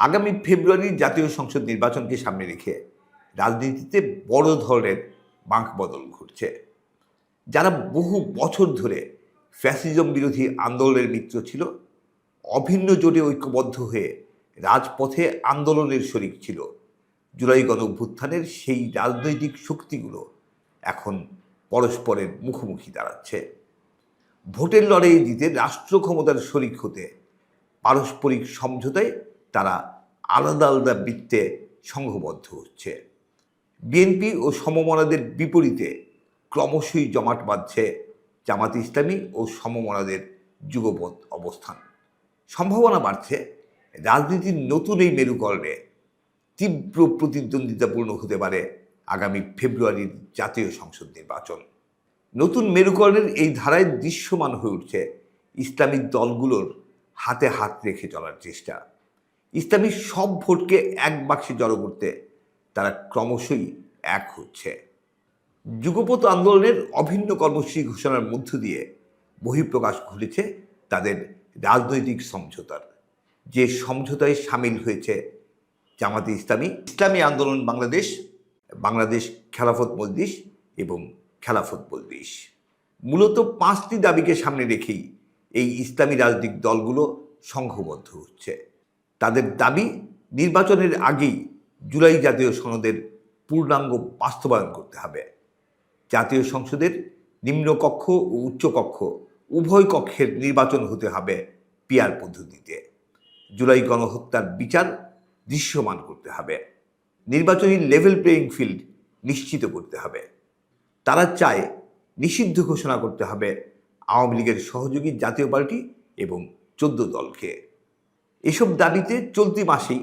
আগামী ফেব্রুয়ারির জাতীয় সংসদ নির্বাচনকে সামনে রেখে রাজনীতিতে বড় ধরনের বাঁক বদল ঘটছে। যারা বহু বছর ধরে ফ্যাসিজম বিরোধী আন্দোলনের মিত্র ছিল, অভিন্ন জোটে ঐক্যবদ্ধ হয়ে রাজপথে আন্দোলনের শরিক ছিল। জুলাই গণ অভ্যুত্থানের সেই রাজনৈতিক শক্তিগুলো এখন পরস্পরের মুখোমুখি দাঁড়াচ্ছে। ভোটের লড়াইয়ে জিতে রাষ্ট্র ক্ষমতার শরিক হতে পারস্পরিক সমঝোতায় তারা আলাদা আলাদা বৃত্তে সংঘবদ্ধ হচ্ছে। বিএনপি ও সমমনাদের বিপরীতে ক্রমশই জমাট বাঁধছে জামাত ইসলামী ও সমমনাদের যুগপথ অবস্থান। সম্ভাবনা বাড়ছে, রাজনীতির নতুন এই মেরুকরণে তীব্র প্রতিদ্বন্দ্বিতাপূর্ণ হতে পারে আগামী ফেব্রুয়ারির জাতীয় সংসদ নির্বাচন। নতুন মেরুকরণের এই ধারায় দৃশ্যমান হয়ে উঠছে ইসলামিক দলগুলোর হাতে হাত রেখে চলার চেষ্টা। ইসলামী সব ভোটকে এক বাক্সে জড়ো করতে তারা ক্রমশই এক হচ্ছে। যুগপথ আন্দোলনের অভিন্ন কর্মসূচি ঘোষণার মধ্য দিয়ে বহিঃপ্রকাশ ঘটেছে তাদের রাজনৈতিক সমঝোতার। যে সমঝোতায় সামিল হয়েছে জামাতে ইসলামী ইসলামী আন্দোলন বাংলাদেশ বাংলাদেশ খেলাফত মজলিস এবং খেলাফত মজলিস। মূলত পাঁচটি দাবিকে সামনে রেখেই এই ইসলামী রাজনৈতিক দলগুলো সংঘবদ্ধ হচ্ছে। তাদের দাবি নির্বাচনের আগেই জুলাই জাতীয় সনদের পূর্ণাঙ্গ বাস্তবায়ন করতে হবে। জাতীয় সংসদের নিম্নকক্ষ ও উচ্চকক্ষ উভয় কক্ষের নির্বাচন হতে হবে পিয়ার পদ্ধতিতে। জুলাই গণহত্যার বিচার দৃশ্যমান করতে হবে। নির্বাচনী লেভেল প্লেয়িং ফিল্ড নিশ্চিত করতে হবে। তারা চায় নিষিদ্ধ ঘোষণা করতে হবে আওয়ামী লীগের সহযোগী জাতীয় পার্টি এবং চোদ্দ দলকে। এসব দাবিতে চলতি মাসেই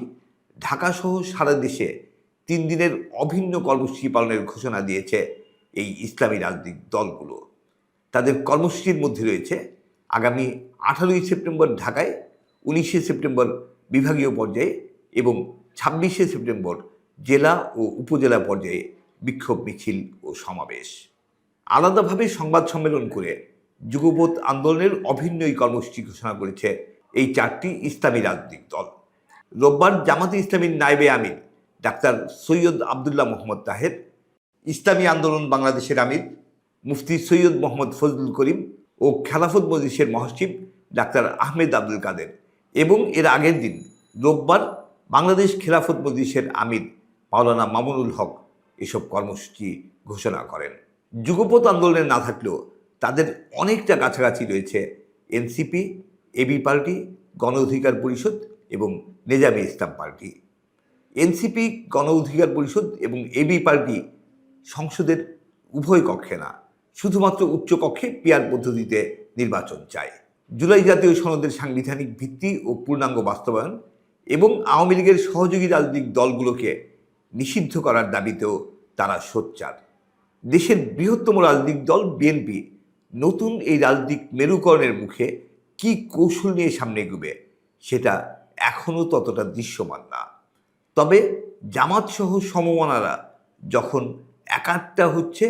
ঢাকাসহ সারা দেশে তিন দিনের অভিন্ন কর্মসূচি পালনের ঘোষণা দিয়েছে এই ইসলামী রাজনৈতিক দলগুলো। তাদের কর্মসূচির মধ্যে রয়েছে আগামী আঠারোই সেপ্টেম্বর ঢাকায়, উনিশে সেপ্টেম্বর বিভাগীয় পর্যায়ে এবং ছাব্বিশে সেপ্টেম্বর জেলা ও উপজেলা পর্যায়ে বিক্ষোভ মিছিল ও সমাবেশ। আলাদাভাবে সংবাদ সম্মেলন করে যুগপথ আন্দোলনের অভিন্ন এই কর্মসূচি ঘোষণা করেছে এই চারটি ইসলামী রাজনৈতিক দল। রোববার জামাতে ইসলামীর নায়েবে আমির ডাক্তার সৈয়দ আবদুল্লাহ মোহাম্মদ তাহের, ইসলামী আন্দোলন বাংলাদেশের আমির মুফতি সৈয়দ মোহাম্মদ ফজলুল করিম ও খেলাফত মজলিসের মহাসচিব ডাক্তার আহমেদ আব্দুল কাদের এবং এর আগের দিন রোববার বাংলাদেশ খেলাফত মজলিসের আমির মাওলানা মামুনুল হক এসব কর্মসূচি ঘোষণা করেন। যুগপথ আন্দোলনে না থাকলেও তাদের অনেকটা কাছাকাছি রয়েছে এনসিপি এবি পার্টি গণ অধিকার পরিষদ এবং নেজামে ইসলাম পার্টি এনসিপি গণ অধিকার পরিষদ এবং এবি পার্টি সংসদের উভয় কক্ষে না, শুধুমাত্র উচ্চ কক্ষে পিয়ার পদ্ধতিতে নির্বাচন চায়। জুলাই জাতীয় সনদের সাংবিধানিক ভিত্তি ও পূর্ণাঙ্গ বাস্তবায়ন এবং আওয়ামী লীগের সহযোগী রাজনৈতিক দলগুলোকে নিষিদ্ধ করার দাবিতেও তারা সোচ্চার। দেশের বৃহত্তম রাজনৈতিক দল বিএনপি নতুন এই রাজনৈতিক মেরুকরণের মুখে কি কৌশল নিয়ে সামনে এগোবে সেটা এখনও ততটা দৃশ্যমান না। তবে জামাতসহ সমমানারা যখন একাত্তা হচ্ছে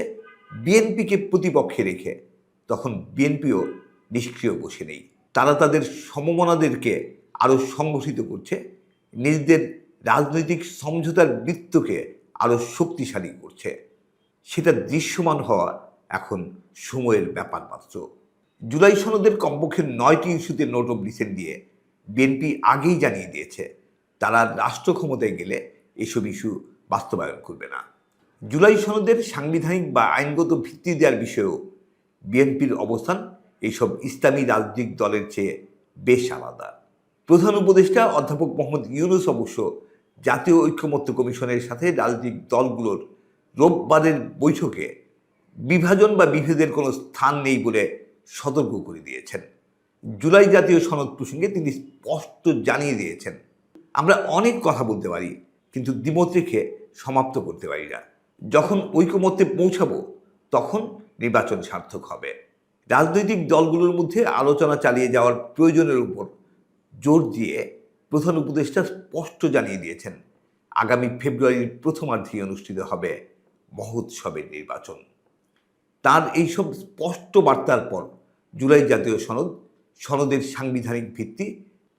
বিএনপিকে প্রতিপক্ষে রেখে, তখন বিএনপিও নিষ্ক্রিয় বসে নেই। তারা তাদের সমমনাদেরকে আরও সংগঠিত করছে, নিজেদের রাজনৈতিক সমঝোতার বৃত্তকে আরও শক্তিশালী করছে। সেটা দৃশ্যমান হওয়া এখন সময়ের ব্যাপার মাত্র। জুলাই সনদের কমপক্ষে নয়টি ইস্যুতে নোট অব ডিসেন্ট দিয়ে বিএনপি আগেই জানিয়ে দিয়েছে, তারা রাষ্ট্র ক্ষমতায় গেলে এসব ইস্যু বাস্তবায়ন করবে না। জুলাই সনদের সাংবিধানিক বা আইনগত ভিত্তি দেওয়ার বিষয়েও বিএনপির অবস্থান এইসব ইসলামী রাজনৈতিক দলের চেয়ে বেশ আলাদা। প্রধান উপদেষ্টা অধ্যাপক মোহাম্মদ ইউনুস অবশ্য জাতীয় ঐক্যমত্য কমিশনের সাথে রাজনৈতিক দলগুলোর রোববারের বৈঠকে বিভাজন বা বিভেদের কোনো স্থান নেই বলে সতর্ক করে দিয়েছেন। জুলাই জাতীয় সনদ প্রসঙ্গে তিনি স্পষ্ট জানিয়ে দিয়েছেন, আমরা অনেক কথা বলতে পারি, কিন্তু দ্বিমত রেখে সমাপ্ত করতে পারি না। যখন ঐকমত্যে পৌঁছাবো, তখন নির্বাচন সার্থক হবে। রাজনৈতিক দলগুলোর মধ্যে আলোচনা চালিয়ে যাওয়ার প্রয়োজনের উপর জোর দিয়ে প্রধান উপদেষ্টা স্পষ্ট জানিয়ে দিয়েছেন, আগামী ফেব্রুয়ারির প্রথমার্ধেই অনুষ্ঠিত হবে মহোৎসবের নির্বাচন। তার এইসব স্পষ্ট বার্তার পর জুলাই জাতীয় সনদ, সনদের সাংবিধানিক ভিত্তি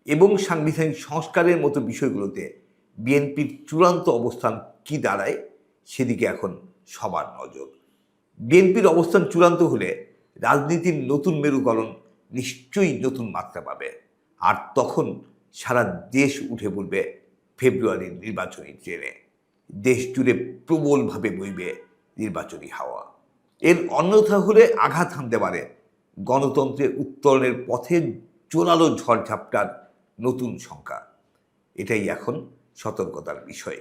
এবং সাংবিধানিক সংস্কারের মতো বিষয়গুলোতে বিএনপির চূড়ান্ত অবস্থান কি দাঁড়ায় সেদিকে এখন সবার নজর। বিএনপির অবস্থান চূড়ান্ত হলে রাজনীতির নতুন মেরুকরণ নিশ্চয়ই নতুন মাত্রা পাবে। আর তখন সারা দেশ উঠে পড়বে ফেব্রুয়ারির নির্বাচনী ট্রেনে। দেশ জুড়ে প্রবলভাবে বইবে নির্বাচনী হাওয়া। এর অন্যথা হলে আঘাত হানতে পারে গণতন্ত্রের উত্তরণের পথে জোরালো ঝড়ঝাপটার নতুন সংখ্যা। এটাই এখন সতর্কতার বিষয়।